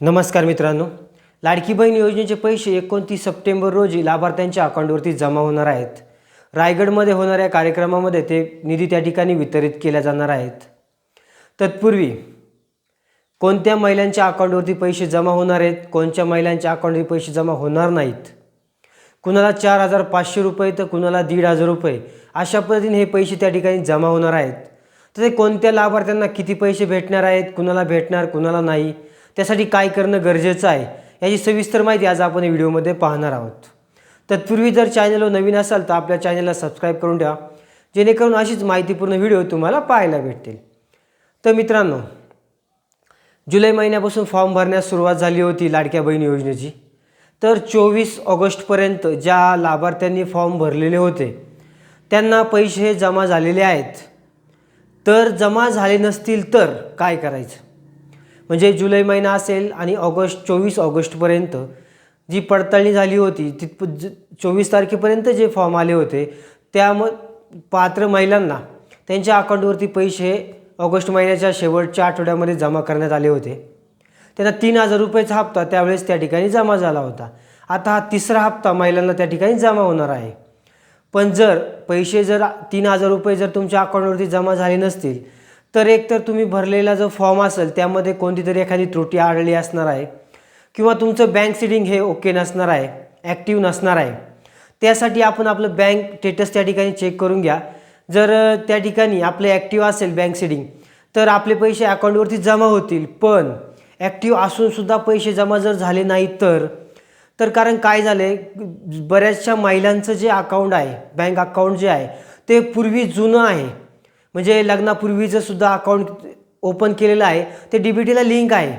नमस्कार मित्रांनो. लाडकी बहीण योजनेचे पैसे एकोणतीस सप्टेंबर रोजी लाभार्थ्यांच्या अकाउंटवरती जमा होणार आहेत. रायगडमध्ये होणाऱ्या कार्यक्रमामध्ये ते निधी त्या ठिकाणी वितरित केल्या जाणार आहेत. तत्पूर्वी कोणत्या महिलांच्या अकाउंटवरती पैसे जमा होणार आहेत कोणत्या महिलांच्या अकाउंटवरती पैसे जमा होणार नाहीत कुणाला चार हजार पाचशे रुपये तर कुणाला दीड हजार रुपये अशा पद्धतीने हे पैसे त्या ठिकाणी जमा होणार आहेत. तर ते कोणत्या लाभार्थ्यांना किती पैसे भेटणार आहेत कुणाला भेटणार कुणाला नाही त्यासाठी काय करणं गरजेचं आहे याची सविस्तर माहिती आज आपण या व्हिडिओमध्ये पाहणार आहोत. तत्पूर्वी जर चॅनलवर नवीन असाल तर आपल्या चॅनलला सबस्क्राईब करून द्या जेणेकरून अशीच माहितीपूर्ण व्हिडिओ तुम्हाला पाहायला भेटतील. तर मित्रांनो जुलै महिन्यापासून फॉर्म भरण्यास सुरुवात झाली होती लाडक्या बहीण योजनेची. तर चोवीस ऑगस्टपर्यंत ज्या लाभार्थ्यांनी फॉर्म भरलेले होते त्यांना पैसे हे जमा झालेले आहेत. तर जमा झाले नसतील तर काय करायचं? म्हणजे जुलै महिना असेल आणि ऑगस्ट चोवीस ऑगस्टपर्यंत जी पडताळणी झाली होती तिथप ज चोवीस तारखेपर्यंत जे फॉर्म आले होते त्या म पात्र महिलांना त्यांच्या अकाउंटवरती पैसे ऑगस्ट महिन्याच्या शेवटच्या आठवड्यामध्ये जमा करण्यात आले होते. त्यांना तीन हजार रुपयाचा हप्ता त्यावेळेस त्या ठिकाणी जमा झाला होता. आता हा तिसरा हप्ता महिलांना त्या ठिकाणी जमा होणार आहे. पण जर पैसे जर तीन हजार रुपये जर तुमच्या अकाउंटवरती जमा झाले नसतील तर एक तर तुम्ही भरलेला जो फॉर्म असेल त्यामध्ये कोणती तरी एखादी त्रुटी आढळली असणार आहे किंवा तुमचं बँक सिडिंग हे ओके नसणार आहे ॲक्टिव्ह नसणार आहे त्यासाठी आपण आपलं बँक स्टेटस त्या ठिकाणी चेक करून घ्या. जर त्या ठिकाणी आपलं ॲक्टिव्ह असेल बँक सिडिंग तर आपले पैसे अकाउंटवरती जमा होतील. पण ॲक्टिव्ह असूनसुद्धा पैसे जमा जर झाले नाही तर तर कारण काय झालं आहे बऱ्याचशा महिलांचं जे अकाउंट आहे बँक अकाउंट जे आहे ते पूर्वी जुनं आहे. म्हणजे लग्नापूर्वीचं सुद्धा अकाउंट ओपन केलेलं आहे. ते डी बी टीला लिंक आहे.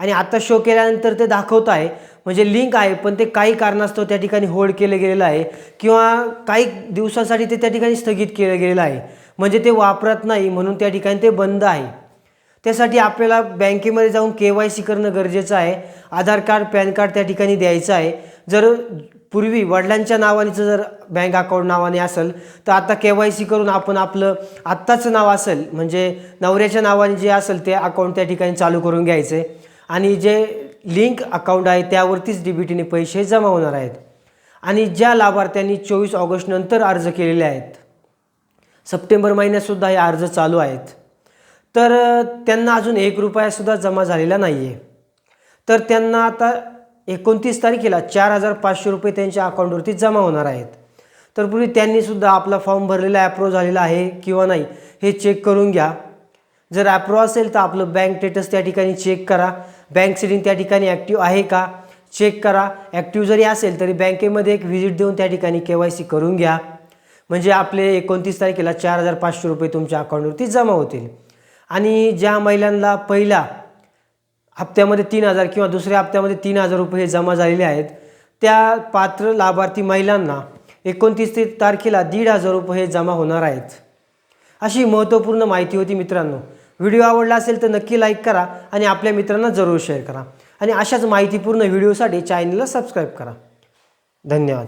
आणि आता शो केल्यानंतर ते दाखवत आहे. म्हणजे लिंक आहे पण ते काही कारणास्तव त्या ठिकाणी होल्ड केलं गेलेलं आहे. किंवा काही दिवसांसाठी ते त्या ठिकाणी स्थगित केलं गेलेलं आहे. म्हणजे ते वापरत नाही म्हणून त्या ठिकाणी ते बंद आहे. त्यासाठी आपल्याला बँकेमध्ये जाऊन के वाय सी करणं गरजेचं आहे. आधार कार्ड पॅन कार्ड त्या ठिकाणी द्यायचं आहे. जर पूर्वी वडिलांच्या नावानेचं जर बँक अकाउंट नावाने असेल तर आता के वाय सी करून आपण आपलं आत्ताचं नाव असेल म्हणजे नवऱ्याच्या नावाने जे असेल ते अकाउंट त्या ठिकाणी चालू करून घ्यायचं. आहे आणि जे लिंक अकाउंट आहे त्यावरतीच डी बी टीने पैसे जमा होणार आहेत. आणि ज्या लाभार्थ्यांनी चोवीस ऑगस्टनंतर अर्ज केलेले आहेत सप्टेंबर महिन्यातसुद्धा हे अर्ज चालू आहेत. तर त्यांना अजून एक रुपयासुद्धा जमा झालेला नाही आहे तर त्यांना आता एकोणतीस तारखेला चार हजार पाचशे रुपये त्यांच्या अकाउंटवरती जमा होणार आहेत. तर पूर्वी त्यांनीसुद्धा आपला फॉर्म भरलेला ॲप्रूव्ह झालेला आहे किंवा नाही हे चेक करून घ्या. जर ॲप्रूव्ह असेल तर आपलं बँक स्टेटस त्या ठिकाणी चेक करा. बँक सेटिंग त्या ठिकाणी ॲक्टिव्ह आहे का? चेक करा. ॲक्टिव्ह जरी असेल तरी बँकेमध्ये एक व्हिजिट देऊन त्या ठिकाणी के वाय सी करून घ्या. म्हणजे आपले एकोणतीस तारखेला चार हजार पाचशे रुपये तुमच्या अकाउंटवरती जमा होतील. आणि ज्या महिलांना पहिला हप्त्यामध्ये तीन हजार किंवा दुसऱ्या हप्त्यामध्ये तीन हजार रुपये हे जमा झालेले आहेत. त्या पात्र लाभार्थी महिलांना एकोणतीस ते तारखेला दीड हजार रुपये हे जमा होणार आहेत. अशी महत्त्वपूर्ण माहिती होती मित्रांनो. व्हिडिओ आवडला असेल तर नक्की लाईक करा आणि आपल्या मित्रांना जरूर शेअर करा. आणि अशाच माहितीपूर्ण व्हिडिओसाठी चॅनलला सबस्क्राईब करा. धन्यवाद.